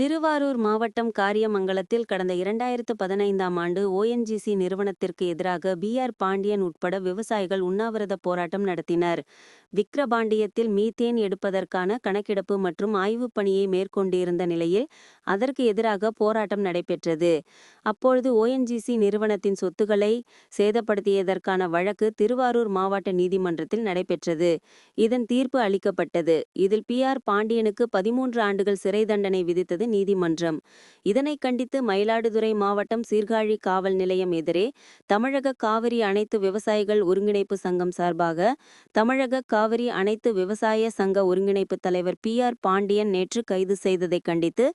திருவாரூர் மாவட்டம் காரியமங்கலத்தில் கடந்த இரண்டாயிரத்து பதினைந்தாம் ஆண்டு ஓஎன்ஜிசி நிறுவனத்திற்கு எதிராக பி ஆர் பாண்டியன் உட்பட விவசாயிகள் உண்ணாவிரத போராட்டம் நடத்தினர். விக்கிரபாண்டியத்தில் மீத்தேன் எடுப்பதற்கான கணக்கெடுப்பு மற்றும் ஆய்வுப் பணியை மேற்கொண்டிருந்த நிலையில் அதற்கு எதிராக போராட்டம் நடைபெற்றது. அப்பொழுது ஓஎன்ஜிசி நிறுவனத்தின் சொத்துக்களை சேதப்படுத்தியதற்கான வழக்கு திருவாரூர் மாவட்ட நீதிமன்றத்தில் நடைபெற்றது. இதன் தீர்ப்பு அளிக்கப்பட்டது. இதில் பி ஆர் பாண்டியனுக்கு பதிமூன்று ஆண்டுகள் சிறை தண்டனை விதித்தது நீதிமன்றம். இதனை கண்டித்து மயிலாடுதுறை மாவட்டம் சீர்காழி காவல் நிலையம் எதிரே தமிழக காவிரி அனைத்து விவசாயிகள் ஒருங்கிணைப்பு சங்கம் சார்பாக தமிழக காவிரி அனைத்து விவசாய சங்க ஒருங்கிணைப்பு தலைவர் பி ஆர் பாண்டியன் நேற்று கைது செய்ததை கண்டித்து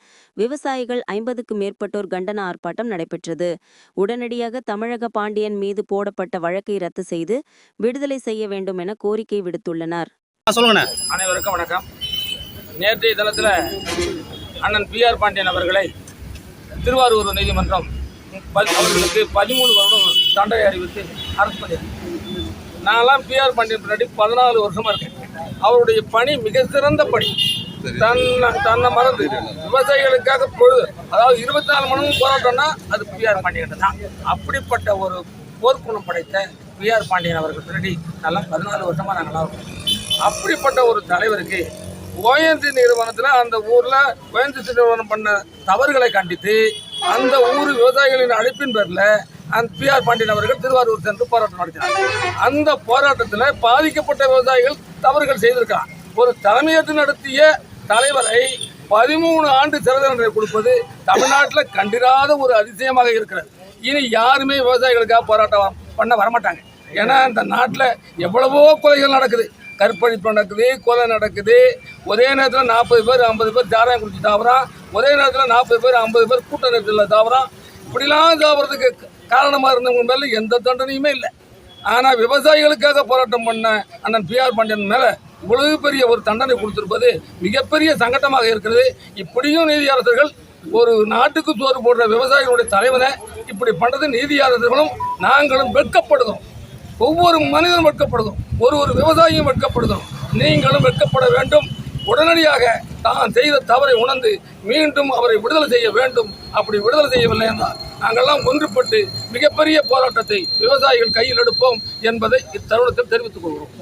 விவசாயிகள் ஐம்பதுக்கு மேற்பட்டோர் கண்டன ஆர்ப்பாட்டம் நடைபெற்றது. உடனடியாக தமிழக பாண்டியன் மீது போடப்பட்ட வழக்கை ரத்து செய்து விடுதலை செய்ய வேண்டும் என கோரிக்கை விடுத்துள்ளனர். சொல்லுங்க அனைவருக்கும் வணக்கம். நேற்றைய தினத்தில் அண்ணன் பிஆர் பாண்டியன் அவர்களை திருவாரூர் நீதிமன்றம் ப- அவர்களுக்கு பதிமூணு வருடம் தண்டனை அறிவித்து அரசு பண்ணியிருக்கு நான்லாம் பிஆர் பாண்டியன் பின்னாடி பதினாலு வருஷமா இருக்கேன். அவருடைய பணி மிக சிறந்த பணி. தன்னை தன்னை மறந்து விவசாயிகளுக்காக பொழுது அதாவது இருபத்தி நாலு மணி போராட்டம்னா அது பிஆர் பாண்டியன் தான். அப்படிப்பட்ட ஒரு போர்க்குணம் படைத்த பிஆர் பாண்டியன் அவர்கள் பின்னாடி நல்லா பதினாலு வருஷமா நாங்களாம் இருக்கோம். அப்படிப்பட்ட ஒரு தலைவருக்கு ஓஎன்சி நிறுவனத்தில் அந்த ஊரில் ஓஎன்சி நிறுவனம் பண்ண தவறுகளை கண்டித்து அந்த ஊர் விவசாயிகளின் அழைப்பின் பேரில் அந்த பிஆர் பாண்டியன் அவர்கள் திருவாரூர் சென்று போராட்டம் நடத்தினார். அந்த போராட்டத்தில் பாதிக்கப்பட்ட விவசாயிகள் தவறுகள் செய்திருக்கலாம். ஒரு தலைமையேற்று நடத்திய தலைவரை பதிமூணு ஆண்டு சிறை தண்டனை கொடுப்பது தமிழ்நாட்டில் கண்டிராத ஒரு அதிசயமாக இருக்கிறது. இனி யாருமே விவசாயிகளுக்காக போராட்டம் பண்ண வரமாட்டாங்க. ஏன்னா இந்த நாட்டில் எவ்வளவோ கொலைகள் நடக்குது. கற்பழிப்பு நடக்குது கொலை நடக்குது ஒரே நேரத்தில் நாற்பது பேர் ஐம்பது பேர் ஜாராயம் குடிச்சு தாவறான் ஒரே நேரத்தில் நாற்பது பேர் ஐம்பது பேர் கூட்ட நெரிசலில் தாவறான் இப்படிலாம் தாவறதுக்கு காரணமாக இருந்தவங்க மேலே எந்த தண்டனையுமே இல்லை. ஆனால் விவசாயிகளுக்காக போராட்டம் பண்ண அண்ணன் பிஆர் பாண்டியன் மேலே இவ்வளவு பெரிய ஒரு தண்டனை கொடுத்திருப்பது மிகப்பெரிய சங்கடமாக இருக்கிறது. இப்படியும் நீதியரசர்கள் ஒரு நாட்டுக்கு சோறு போடுற விவசாயிகளுடைய தலைவனை இப்படி பண்ணுறது நீதியரசர்களும் நாங்களும் வெட்கப்படுகிறோம். ஒவ்வொரு மனிதனும் வெட்கப்படுகிறோம். ஒரு ஒரு விவசாயியும் வெட்கப்படுகிறோம். நீங்களும் வெட்கப்பட வேண்டும். உடனடியாக தான் செய்த தவறை உணர்ந்து மீண்டும் அவரை விடுதலை செய்ய வேண்டும். அப்படி விடுதலை செய்யவில்லை என்றால் நாங்கள்லாம் ஒன்றுபட்டு மிகப்பெரிய போராட்டத்தை விவசாயிகள் கையில் எடுப்போம் என்பதை இத்தருணத்தில் தெரிவித்துக் கொள்கிறோம்.